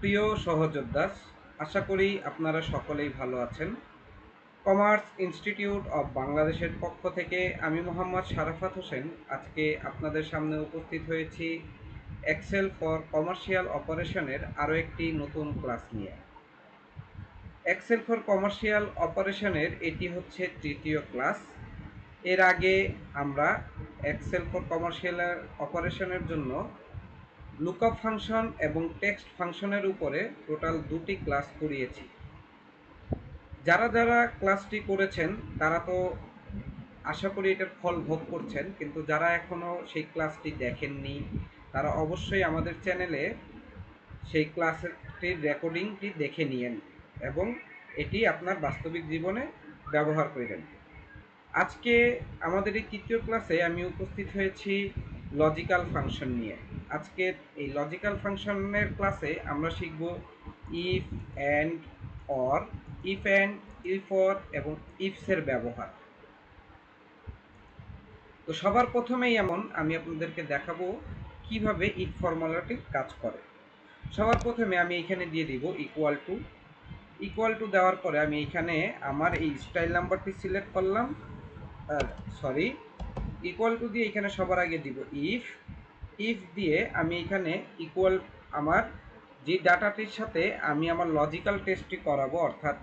প্রিয় সহযোদ্ধাস আশা করি আপনারা সকলেই ভালো আছেন। কমার্স ইনস্টিটিউট অব বাংলাদেশের পক্ষ থেকে আমি মোহাম্মদ শারাফাত হোসেন। আজকে আপনাদের সামনে উপস্থিত হয়েছি এক্সেল ফর কমার্শিয়াল অপারেশনের আরও একটি নতুন ক্লাস নিয়ে। এক্সেল ফর কমার্শিয়াল অপারেশনের এটি হচ্ছে তৃতীয় ক্লাস। এর আগে আমরা এক্সেল ফর কমার্শিয়াল অপারেশনের জন্য লুকআপ ফাংশন এবং টেক্সট ফাংশনের উপরে টোটাল দুটি ক্লাস করিয়েছি। যারা যারা ক্লাসটি করেছেন, তারা তো আশা করি এটার ফল ভোগ করছেন, কিন্তু যারা এখনও সেই ক্লাসটি দেখেননি, তারা অবশ্যই আমাদের চ্যানেলে সেই ক্লাসটির রেকর্ডিংটি দেখে নিয়েন এবং এটি আপনার বাস্তবিক জীবনে ব্যবহার করবেন। আজকে আমাদের এই তৃতীয় ক্লাসে আমি উপস্থিত হয়েছি লজিক্যাল ফাংশন নিয়ে। আজকে এই লজিক্যাল ফাংশনের ক্লাসে আমরা শিখব if and or if and if or এবং ইফসের ব্যবহার। তো সবার প্রথমেই এমন আমি আপনাদেরকে দেখাবো কীভাবে ইফ ফর্মুলাটি কাজ করে। সবার প্রথমে আমি এখানে দিয়ে দিব ইকুয়াল টু ইকুয়াল টু দেওয়ার পরে আমি এখানে আমার এই স্টাইল নাম্বারটি সিলেক্ট করলাম। সরি ইকুয়াল টু দিয়ে এখানে সবার আগে দিব ইফ ইফ দিয়ে আমি এখানে ইকুয়াল আমার যে ডাটাটির সাথে আমি আমার লজিক্যাল টেস্টটি করাবো, অর্থাৎ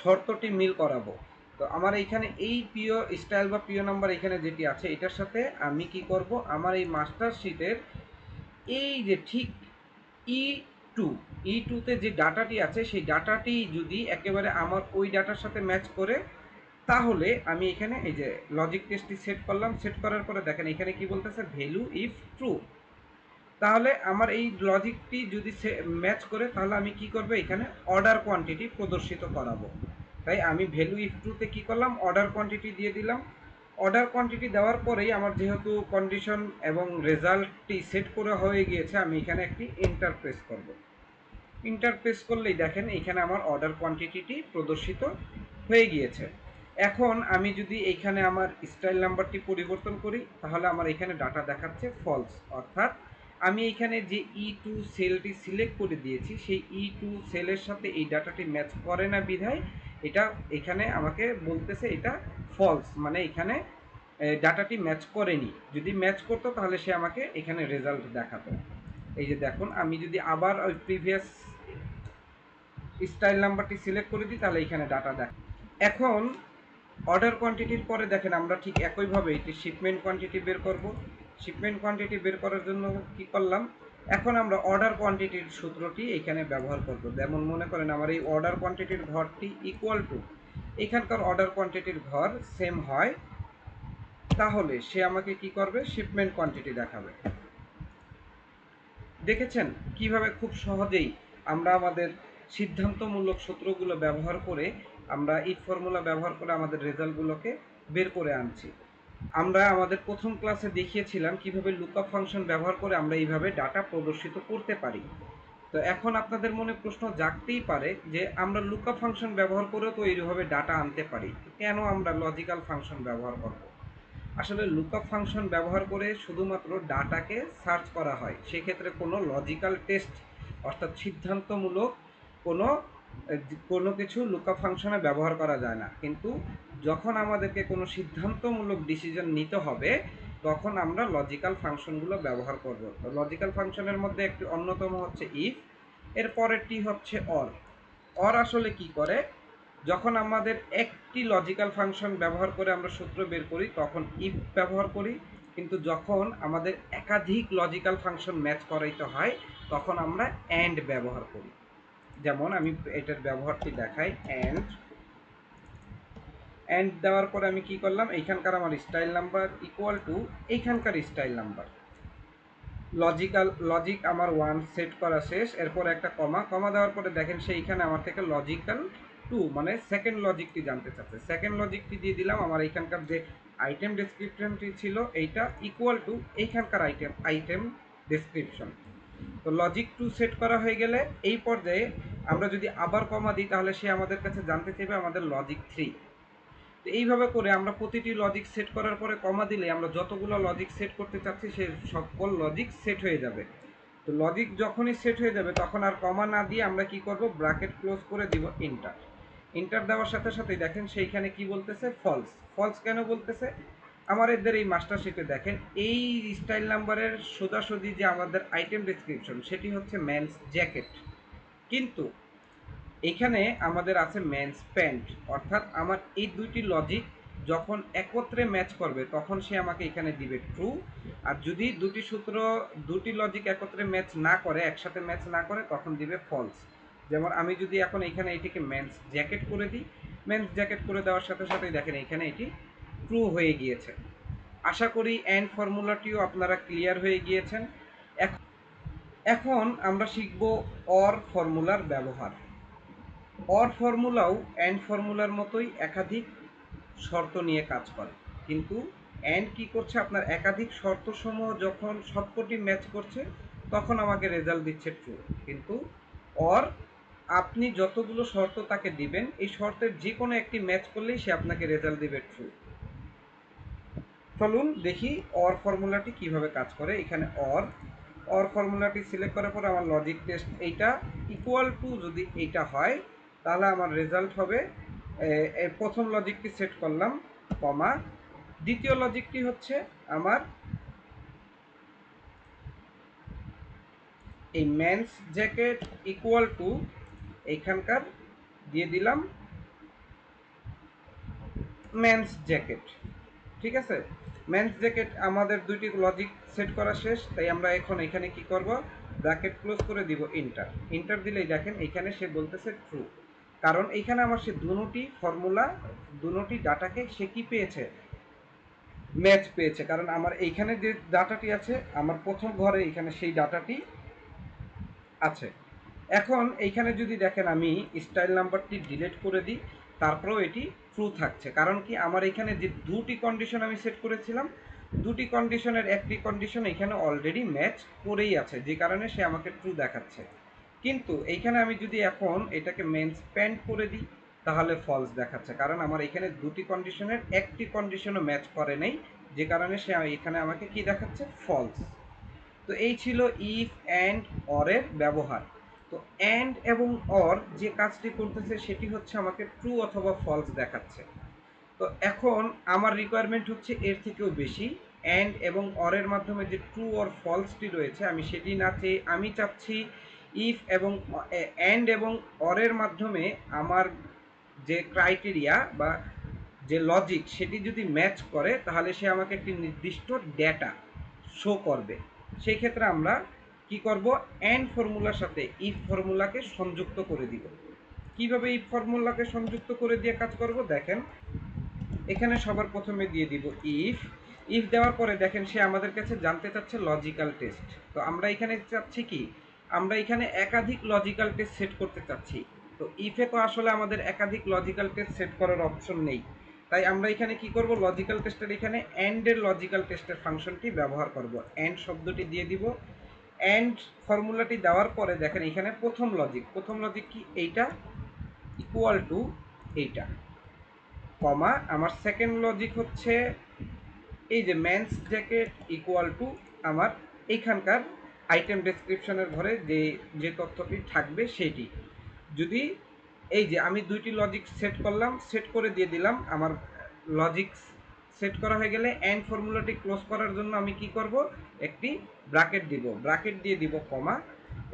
শর্তটি মিল করাবো। তো আমার এইখানে এই প্রিয় স্টাইল বা প্রিয় নাম্বার এখানে যেটি আছে, এটার সাথে আমি কি করব? আমার এই মাস্টার শিটের এই যে ঠিক ই টু ই টুতে যে ডাটাটি আছে, সেই ডাটাটি যদি একেবারে আমার ওই ডাটার সাথে ম্যাচ করে তাহলে আমি এখানে এই যে লজিক টেস্টটি সেট করলাম সেট করার পরে দেখেন এখানে কি বলতেছে ভ্যালু ইফ ট্রু তাহলে আমার এই লজিকটি যদি সে ম্যাচ করে, তাহলে আমি কি করব? এখানে অর্ডার কোয়ান্টিটি প্রদর্শিত করাবো। তাই আমি ভ্যালু ইফ ট্রুতে কি করলাম? অর্ডার কোয়ান্টিটি দিয়ে দিলাম। অর্ডার কোয়ান্টিটি দেওয়ার পরেই আমার যেহেতু কন্ডিশন এবং রেজাল্টটি সেট করা হয়ে গিয়েছে, আমি এখানে একটি ইন্টার প্রেস করব। ইন্টার প্রেস করলেই দেখেন এখানে আমার অর্ডার কোয়ান্টিটিটি প্রদর্শিত হয়ে গিয়েছে। এখন আমি যদি এইখানে আমার স্টাইল নাম্বারটি পরিবর্তন করি, তাহলে আমার এখানে ডাটা দেখাচ্ছে ফলস অর্থাৎ আমি এখানে যে ই টু সেলটি সিলেক্ট করে দিয়েছি, সেই ই টু সেলের সাথে এই ডাটাটি ম্যাচ করে না বিধায়, এটা এখানে আমাকে বলতেছে এটা ফলস মানে এখানে ডাটাটি ম্যাচ করেনি। যদি ম্যাচ করতো, তাহলে সে আমাকে এখানে রেজাল্ট দেখাতো। এই যে দেখুন, আমি যদি আবার ওই প্রিভিয়াস স্টাইল নাম্বারটি সিলেক্ট করে দিই, তাহলে এখানে ডাটা দেখ এখন অর্ডার কোয়ান্টিটির পরে দেখেন আমরা ঠিক একইভাবে এটি শিপমেন্ট কোয়ান্টিটি বের করব। শিপমেন্ট কোয়ান্টিটি বের করার জন্য কি করলাম? এখন আমরা অর্ডার কোয়ান্টিটির সূত্রটি এখানে ব্যবহার করব। যেমন মনে করেন আমার এই অর্ডার কোয়ান্টিটির ঘরটি ইকুয়াল টু এখানকার অর্ডার কোয়ান্টিটির ঘর সেম হয়, তাহলে সে আমাকে কি করবে? শিপমেন্ট কোয়ান্টিটি দেখাবে। দেখেছেন কীভাবে খুব সহজেই আমরা আমাদের সিদ্ধান্তমূলক সূত্রগুলো ব্যবহার করে আমরা ইট ফর্মুলা ব্যবহার করে আমাদের রেজাল্টগুলোকে বের করে আনছি। আমরা আমাদের প্রথম ক্লাসে দেখিয়েছিলাম কীভাবে লুকআপ ফাংশন ব্যবহার করে আমরা এইভাবে ডাটা প্রদর্শিত করতে পারি। তো এখন আপনাদের মনে প্রশ্ন জাগতেই পারে যে আমরা লুকআপ ফাংশন ব্যবহার করেও তো এইভাবে ডাটা আনতে পারি, কেন আমরা লজিক্যাল ফাংশন ব্যবহার করব? আসলে লুকআপ ফাংশন ব্যবহার করে শুধুমাত্র ডাটাকে সার্চ করা হয়, সেক্ষেত্রে কোনো লজিক্যাল টেস্ট অর্থাৎ সিদ্ধান্তমূলক কোনো কোনো কিছু লুকআপ ফাংশনে ব্যবহার করা যায় না। কিন্তু যখন আমাদেরকে কোনো সিদ্ধান্তমূলক ডিসিশন নিতে হবে, তখন আমরা লজিক্যাল ফাংশনগুলো ব্যবহার করব। তো লজিক্যাল ফাংশনের মধ্যে একটি অন্যতম হচ্ছে ইফ এর পরেরটি হচ্ছে অর অর আসলে কি করে? যখন আমাদের একটি লজিক্যাল ফাংশন ব্যবহার করে আমরা সূত্র বের করি, তখন ইফ ব্যবহার করি। কিন্তু যখন আমাদের একাধিক লজিক্যাল ফাংশন ম্যাচ করাইতে হয়, তখন আমরা অ্যান্ড ব্যবহার করি। যেমন আমি এটার ব্যবহারটি দেখাই অ্যান্ড অ্যান্ড দেওয়ার পরে আমি কি করলাম, এইখানকার আমার স্টাইল নাম্বার ইকুয়াল টু এইখানকার স্টাইল নাম্বার লজিক্যাল লজিক আমার ওয়ান সেট করা শেষ, এরপর একটা কমা কমা দেওয়ার পরে দেখেন সেইখানে আমার থেকে লজিক্যাল টু মানে সেকেন্ড লজিকটি জানতে চাচ্ছে। সেকেন্ড লজিকটি দিয়ে দিলাম, আমার এইখানকার যে আইটেম ডেসক্রিপশনটি ছিল, এইটা ইকুয়াল টু এইখানকার আইটেম আইটেম ডেসক্রিপশন তো লজিক টু সেট করা হয়ে গেলে এই পর্যায়ে আমরা যদি আবার কমা দিই, তাহলে সে আমাদের কাছে জানতে চাইবে আমাদের লজিক থ্রি তো এইভাবে করে আমরা প্রতিটি লজিক সেট করার পরে কমা দিলে আমরা যতগুলো লজিক সেট করতে চাচ্ছি, সে সকল লজিক সেট হয়ে যাবে। তো লজিক যখনই সেট হয়ে যাবে, তখন আর কমা না দিয়ে আমরা কি করব? ব্র্যাকেট ক্লোজ করে দিব ইন্টার ইন্টার দেওয়ার সাথে সাথেই দেখেন সেইখানে কি বলতেছে? ফলস ফলস কেন বলতেছে? আমার এদের এই মাস্টার শিটে দেখেন, এই স্টাইল নাম্বারের সোজাসুজি যে আমাদের আইটেম ডিসক্রিপশন সেটি হচ্ছে ম্যানস জ্যাকেট কিন্তু এখানে আমাদের আছে মেন্স প্যান্ট অর্থাৎ আমার এই দুইটি লজিক যখন একত্রে ম্যাচ করবে, তখন সে আমাকে এখানে দিবে ট্রু আর যদি দুটি সূত্র, দুটি লজিক একত্রে ম্যাচ না করে, একসাথে ম্যাচ না করে, তখন দিবে ফলস যেমন আমি যদি এখন এখানে এটিকে মেন্স জ্যাকেট করে দিই মেন্স জ্যাকেট করে দেওয়ার সাথে সাথেই দেখেন এখানে এটি ট্রু হয়ে গিয়েছে। আশা করি অ্যান্ড ফর্মুলাটিও আপনারা ক্লিয়ার হয়ে গিয়েছেন। এখন আমরা শিখব অর ফর্মুলার ব্যবহার। অর ফর্মুলাও অ্যান্ড ফর্মুলার মতোই একাধিক শর্ত নিয়ে কাজ করে। কিন্তু অ্যান্ড কি করছে? আপনার একাধিক শর্তসমূহ যখন সবকটি ম্যাচ করছে, তখন আমাকে রেজাল্ট দিচ্ছে ট্রু কিন্তু অর, আপনি যতগুলো শর্ত তাকে দিবেন, এই শর্তের যে কোনো একটি ম্যাচ করলেই সে আপনাকে রেজাল্ট দিবে ট্রু চলুন দেখি অর ফর্মুলাটি কীভাবে কাজ করে। এখানে অর অর ফর্মুলাটি সিলেক্ট করার পর আমার লজিক টেস্ট এইটা ইকুয়াল টু যদি এইটা হয়, তাহলে আমার রেজাল্ট হবে প্রথম লজিকটি সেট করলাম কমা দ্বিতীয় লজিকটি হচ্ছে আমার এই ম্যানস জ্যাকেট ইকুয়াল টু এইখানকার দিয়ে দিলাম ম্যানস জ্যাকেট ঠিক আছে? ম্যানস জ্যাকেট আমাদের দুইটি লজিক সেট করা শেষ, তাই আমরা এখন এখানে কি করব? ব্র্যাকেট ক্লোজ করে দিব ইন্টার ইন্টার দিলেই দেখেন এখানে সে বলতেছে ট্রু কারণ এইখানে আমার সে দুটি ফর্মুলা দুটি ডাটাকে সে কি পেয়েছে? ম্যাচ পেয়েছে। কারণ আমার এইখানে যে ডাটাটি আছে, আমার প্রথম ঘরে এইখানে সেই ডাটাটি আছে। এখন এইখানে যদি দেখেন আমি স্টাইল নাম্বারটি ডিলিট করে দিই, তারপরেও এটি ট্রু থাকছে। কারণ কি? আমার এখানে যে দুটি কন্ডিশন আমি সেট করেছিলাম, দুটি কন্ডিশনের একটি কন্ডিশন এখানে অলরেডি ম্যাচ করেই আছে, যে কারণে সে আমাকে ট্রু দেখাচ্ছে। কিন্তু এইখানে আমি যদি এখন এটাকে মেন স্প্যান্ড করে দিই, তাহলে ফলস দেখাচ্ছে। কারণ আমার এখানে দুটি কন্ডিশনের একটি কন্ডিশনও ম্যাচ করে নেই, যে কারণে সে এখানে আমাকে কি দেখাচ্ছে? ফলস তো এই ছিল ইফ অ্যান্ড অরের ব্যবহার। তো অ্যান্ড এবং অর যে কাজটি করতেছে সেটি হচ্ছে আমাকে ট্রু অথবা ফলস দেখাচ্ছে। তো এখন আমার রিকোয়ারমেন্ট হচ্ছে এর থেকেও বেশি অ্যান্ড এবং অরের মাধ্যমে যে ট্রু অর ফলসটি রয়েছে, আমি সেটি না চেয়ে আমি চাচ্ছি ইফ এবং অ্যান্ড এবং অরের মাধ্যমে আমার যে ক্রাইটেরিয়া বা যে লজিক সেটি যদি ম্যাচ করে, তাহলে সে আমাকে একটি নির্দিষ্ট ডেটা শো করবে। সেই ক্ষেত্রে আমরা কি করব? অ্যান্ড ফর্মুলার সাথে ইফ ফর্মুলাকে সংযুক্ত করে দিব। কীভাবে ইফ ফর্মুলাকে সংযুক্ত করে দিয়ে কাজ করব? দেখেন। এখানে সবার প্রথমে দিয়ে দিব ইফ ইফ দেওয়ার পরে দেখেন, সে আমাদের কাছে জানতে চাচ্ছে লজিক্যাল টেস্ট তো আমরা এখানে চাচ্ছি কি? আমরা এখানে একাধিক লজিক্যাল টেস্ট সেট করতে চাচ্ছি। তো ইফে তো আসলে আমাদের একাধিক লজিক্যাল টেস্ট সেট করার অপশন নেই। তাই আমরা এখানে কি করব? লজিক্যাল টেস্টের এখানে অ্যান্ডের লজিক্যাল টেস্টের ফাংশনটি ব্যবহার করব। অ্যান্ড শব্দটি দিয়ে দিব। অ্যান্ড ফর্মুলাটি দেওয়ার পরে দেখেন এখানে প্রথম লজিক প্রথম লজিক কি? এইটা ইকুয়াল টু এইটা। কমা, আমার সেকেন্ড লজিক হচ্ছে এই যে ম্যানস জ্যাকেট ইকুয়াল টু আমার এইখানকার আইটেম ডেসক্রিপশনের ঘরে যে যে তথ্যটি থাকবে সেটি। যদি এই যে আমি দুইটি লজিক সেট করলাম সেট করে দিয়ে দিলাম, আমার লজিক সেট করা হয়ে গেলে অ্যান্ড ফর্মুলাটি ক্লোজ করার জন্য আমি কি করব? একটি ব্র্যাকেট দিব। ব্র্যাকেট দিয়ে দিব কমা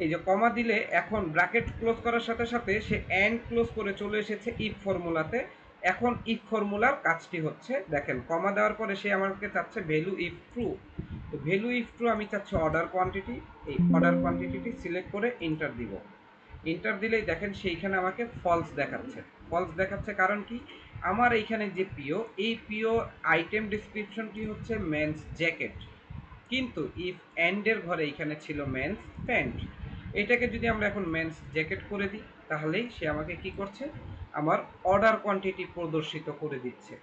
এই যে কমা দিলে এখন ব্র্যাকেট ক্লোজ করার সাথে সাথে সে অ্যান্ড ক্লোজ করে চলে এসেছে ইফ ফর্মুলাতে এখন ইফ ফর্মুলার কাজটি হচ্ছে, দেখেন কমা দেওয়ার পরে সে আমাকে চাচ্ছে ভ্যালু ইফ ট্রু তো ভ্যালু ইফ ট্রু আমি চাচ্ছি অর্ডার কোয়ান্টিটি এই অর্ডার কোয়ান্টিটিটি সিলেক্ট করে এন্টার দিব। এন্টার দিলেই দেখেন সেইখানে আমাকে ফলস দেখাচ্ছে। ফলস দেখাচ্ছে কারণ কি? আমার এইখানে যে পিও এই পিও আইটেম ডিসক্রিপশনটি হচ্ছে মেন্স জ্যাকেট কিন্তু ইফ অ্যান্ডের ঘরে এইখানে ছিল মেন্স প্যান্ট এটাকে যদি আমরা এখন মেন্স জ্যাকেট করে দিই, তাহলেই সে আমাকে কি করছে? আমার অর্ডার কোয়ান্টিটি প্রদর্শিত করে দিচ্ছে।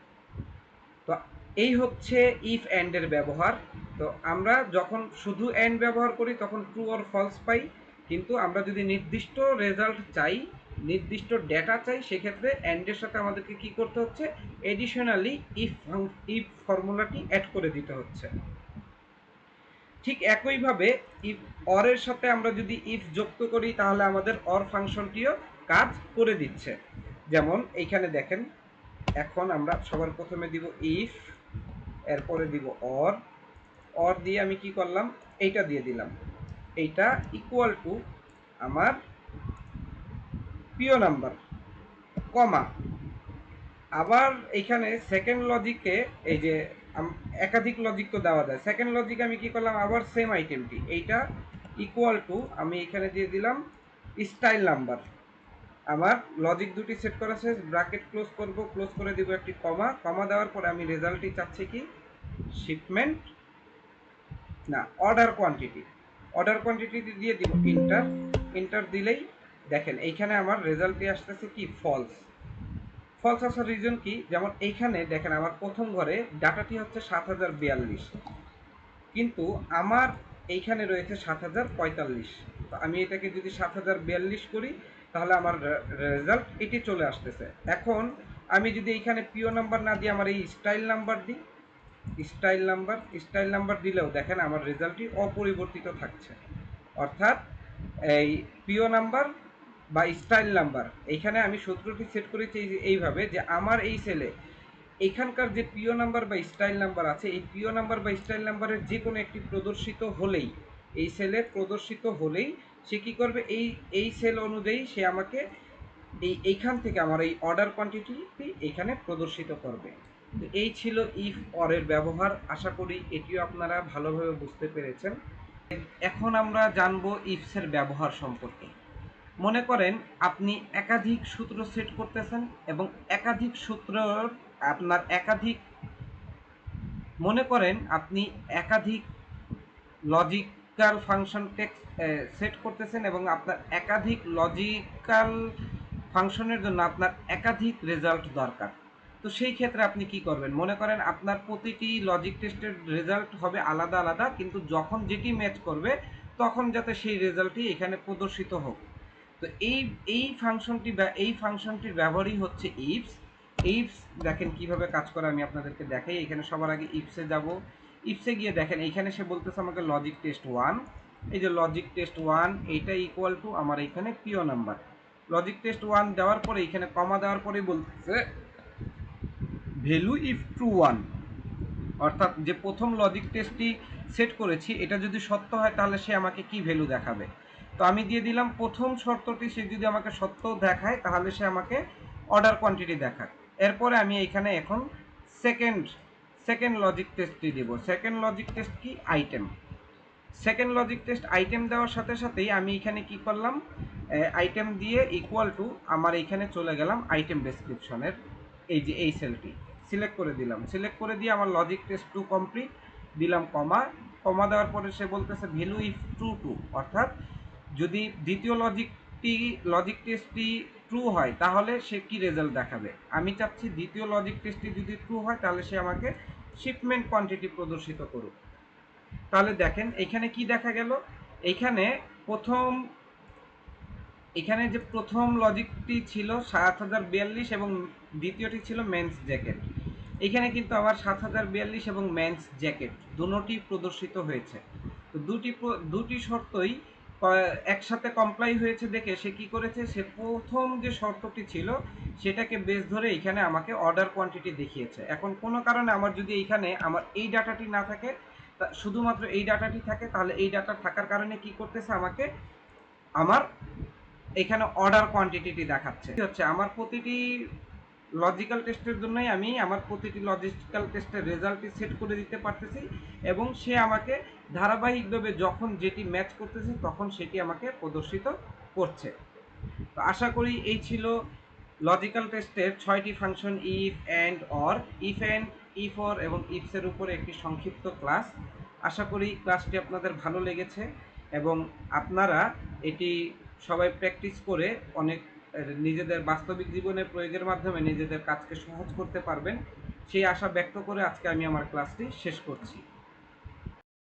তো এই হচ্ছে ইফ অ্যান্ডের ব্যবহার। তো আমরা যখন শুধু অ্যান্ড ব্যবহার করি, তখন ট্রু অর ফলস পাই। কিন্তু আমরা যদি নির্দিষ্ট রেজাল্ট চাই, নির্দিষ্ট ডেটা চাই, সেক্ষেত্রে অ্যান্ডের সাথে আমাদেরকে কি করতে হচ্ছে? এডিশনালি ইফ ইফ ফর্মুলাটি অ্যাড করে দিতে হচ্ছে। ঠিক একইভাবে ইফ অরের সাথে আমরা যদি ইফ যুক্ত করি, তাহলে আমাদের অর ফাংশনটিও কাজ করে দিচ্ছে। যেমন, এইখানে দেখেন, এখন আমরা সবার প্রথমে দিব ইফ এরপরে দিব অর অর দিয়ে আমি কি করলাম? এইটা দিয়ে দিলাম। এইটা ইকুয়াল টু আমার প্রিয় নাম্বার কমা আবার এইখানে সেকেন্ড লজিকে এই যে একাধিক লজিক তো দেওয়া যায়। সেকেন্ড লজিক আমি কি করলাম? আবার সেম আইটেমটি এইটা ইকুয়াল টু আমি এখানে দিয়ে দিলাম স্টাইল নাম্বার আমার লজিক দুটি সেট করা শেষ ব্র্যাকেট ক্লোজ করব ক্লোজ করে দিব একটি কমা কমা দেওয়ার পরে আমি রেজাল্টটি চাচ্ছি কি? শিপমেন্ট না অর্ডার কোয়ান্টিটি অর্ডার কোয়ান্টিটি দিয়ে দিব। ইন্টার ইন্টার দিলেই দেখেন, এইখানে আমার রেজাল্টটি আসতেছে কি? ফলস ফলস আসার রিজন কি? যেমন এইখানে দেখেন আমার প্রথম ঘরে ডাটাটি হচ্ছে সাত হাজার বিয়াল্লিশ। কিন্তু আমার এইখানে রয়েছে সাত হাজার পঁয়তাল্লিশ। তো আমি এটাকে যদি সাত হাজার বিয়াল্লিশ করি, তাহলে আমার রেজাল্ট এটি চলে আসতেছে। এখন আমি যদি এইখানে পিও নাম্বার না দিয়ে আমার এই স্টাইল নাম্বার দিই স্টাইল নাম্বার স্টাইল নাম্বার দিলেও দেখেন আমার রেজাল্টটি অপরিবর্তিত থাকছে। অর্থাৎ এই পিও নাম্বার বা স্টাইল নাম্বার, এইখানে আমি সূত্রটি সেট করেছি এই- এইভাবে যে আমার এই সেলে এখানকার যে পিও নাম্বার বা স্টাইল নাম্বার আছে, এই পিও নাম্বার বা স্টাইল নাম্বারের যে কোনো একটি প্রদর্শিত হলেই, এই সেলে প্রদর্শিত হলেই সে কি করবে? এই এই সেল অনুযায়ী সে আমাকে এই, এইখান থেকে আমার এই অর্ডার কোয়ান্টিটি এখানে প্রদর্শিত করবে। এই ছিল ইফ অরের ব্যবহার। আশা করি এটিও আপনারা ভালোভাবে বুঝতে পেরেছেন। এখন আমরা জানব ইফসের ব্যবহার সম্পর্কে। মনে করেন আপনি একাধিক সূত্র সেট করতেছেন এবং একাধিক সূত্র আপনার একাধিক মনে করেন আপনি একাধিক লজিক্যাল ফাংশন টেক্স সেট করতেছেন এবং আপনার একাধিক লজিক্যাল ফাংশনের জন্য আপনার একাধিক রেজাল্ট দরকার। তো সেই ক্ষেত্রে আপনি কি করবেন? মনে করেন আপনার প্রতিটি লজিক টেস্টের রেজাল্ট হবে আলাদা আলাদা, কিন্তু যখন যেটি ম্যাচ করবে, তখন যাতে সেই রেজাল্টটি এখানে প্রদর্শিত হোক। তো এই এই ফাংশনটি এই ফাংশনটির ব্যবহারই হচ্ছে ইপস ইপস দেখেন কীভাবে কাজ করে, আমি আপনাদেরকে দেখাই। এখানে সবার আগে ইপসে যাব। ইপসে গিয়ে দেখেন, এইখানে সে বলতেছে আমাকে লজিক টেস্ট ওয়ান এই যে লজিক টেস্ট ওয়ান এইটা ইকুয়াল টু আমার এখানে PO number logic test one দেওয়ার পরে, এখানে কমা দেওয়ার পরে বলতেছে ভ্যালু ইফ ট্রু ওয়ান। অর্থাৎ যে প্রথম লজিক টেস্টটি সেট করেছি, এটা যদি সত্য হয়, তাহলে সে আমাকে কি ভ্যালু দেখাবে? তো আমি দিয়ে দিলাম, প্রথম শর্তটি সে যদি আমাকে সত্য দেখায়, তাহলে সে আমাকে অর্ডার কোয়ান্টিটি দেখায় এরপরে আমি এখানে এখন সেকেন্ড সেকেন্ড লজিক টেস্টটি দেব। সেকেন্ড লজিক টেস্ট কি? Item second logic test item দেওয়ার সাথে সাথেই আমি এখানে কি করলাম? আইটেম দিয়ে ইকুয়াল টু আমার এইখানে চলে গেলাম আইটেম ডেসক্রিপশনের এই যে, এই সেলটি সিলেক্ট করে দিলাম। সিলেক্ট করে দিয়ে আমার লজিক টেস্ট টু কমপ্লিট দিলাম কমা কমা দেওয়ার পরে সে বলতেছে ভ্যালু ইফ ট্রু টু অর্থাৎ যদি দ্বিতীয় লজিকটি লজিক টেস্টটি ট্রু হয়, তাহলে সে কি রেজাল্ট দেখাবে? আমি চাচ্ছি দ্বিতীয় লজিক টেস্টটি যদি ট্রু হয়, তাহলে সে আমাকে শিপমেন্ট কোয়ান্টিটি প্রদর্শিত করুক। তাহলে দেখেন, এখানে কি দেখা গেল? এখানে প্রথম, এখানে যে প্রথম লজিকটি ছিল সাত হাজার বিয়াল্লিশ এবং দ্বিতীয়টি ছিল মেন্স জ্যাকেট এখানে কিন্তু আবার সাত হাজার বিয়াল্লিশ এবং মেন্স জ্যাকেট দুটোটি প্রদর্শিত হয়েছে। তো দুটি দুটি শর্তই একসাথে কমপ্লাই হয়েছে দেখে সে কি করেছে? সে প্রথম যে শর্তটি ছিল, সেটাকে বেস ধরে এখানে আমাকে অর্ডার কোয়ান্টিটি দেখিয়েছে। এখন কোনো কারণে আমার যদি এইখানে আমার এই ডাটাটি না থাকে শুধুমাত্র এই ডাটাটি থাকে, তাহলে এই ডাটা থাকার কারণে কি করতেছে আমাকে? আমার এখানে অর্ডার কোয়ান্টিটিটি দেখাচ্ছে। হচ্ছে আমার প্রতিটি লজিক্যাল টেস্টের জন্যই আমি আমার প্রতিটি লজিক্যাল টেস্টের রেজাল্টটি সেট করে দিতে পারতেছি এবং সে আমাকে ধারাবাহিকভাবে যখন যেটি ম্যাচ করতেছে তখন সেটি আমাকে প্রদর্শিত করছে। তো আশা করি এই ছিল লজিক্যাল টেস্টের ছয়টি function if and or if and if or এবং ইফসের উপরে একটি সংক্ষিপ্ত ক্লাস আশা করি ক্লাসটি আপনাদের ভালো লেগেছে এবং আপনারা এটি সবাই প্র্যাকটিস করে অনেক নিজেদের বাস্তবিক জীবনে প্রয়োগের মাধ্যমে নিজেদের কাজকে সহজ করতে পারবেন, সেই আশা ব্যক্ত করে আজকে আমি আমার ক্লাসটি শেষ করছি।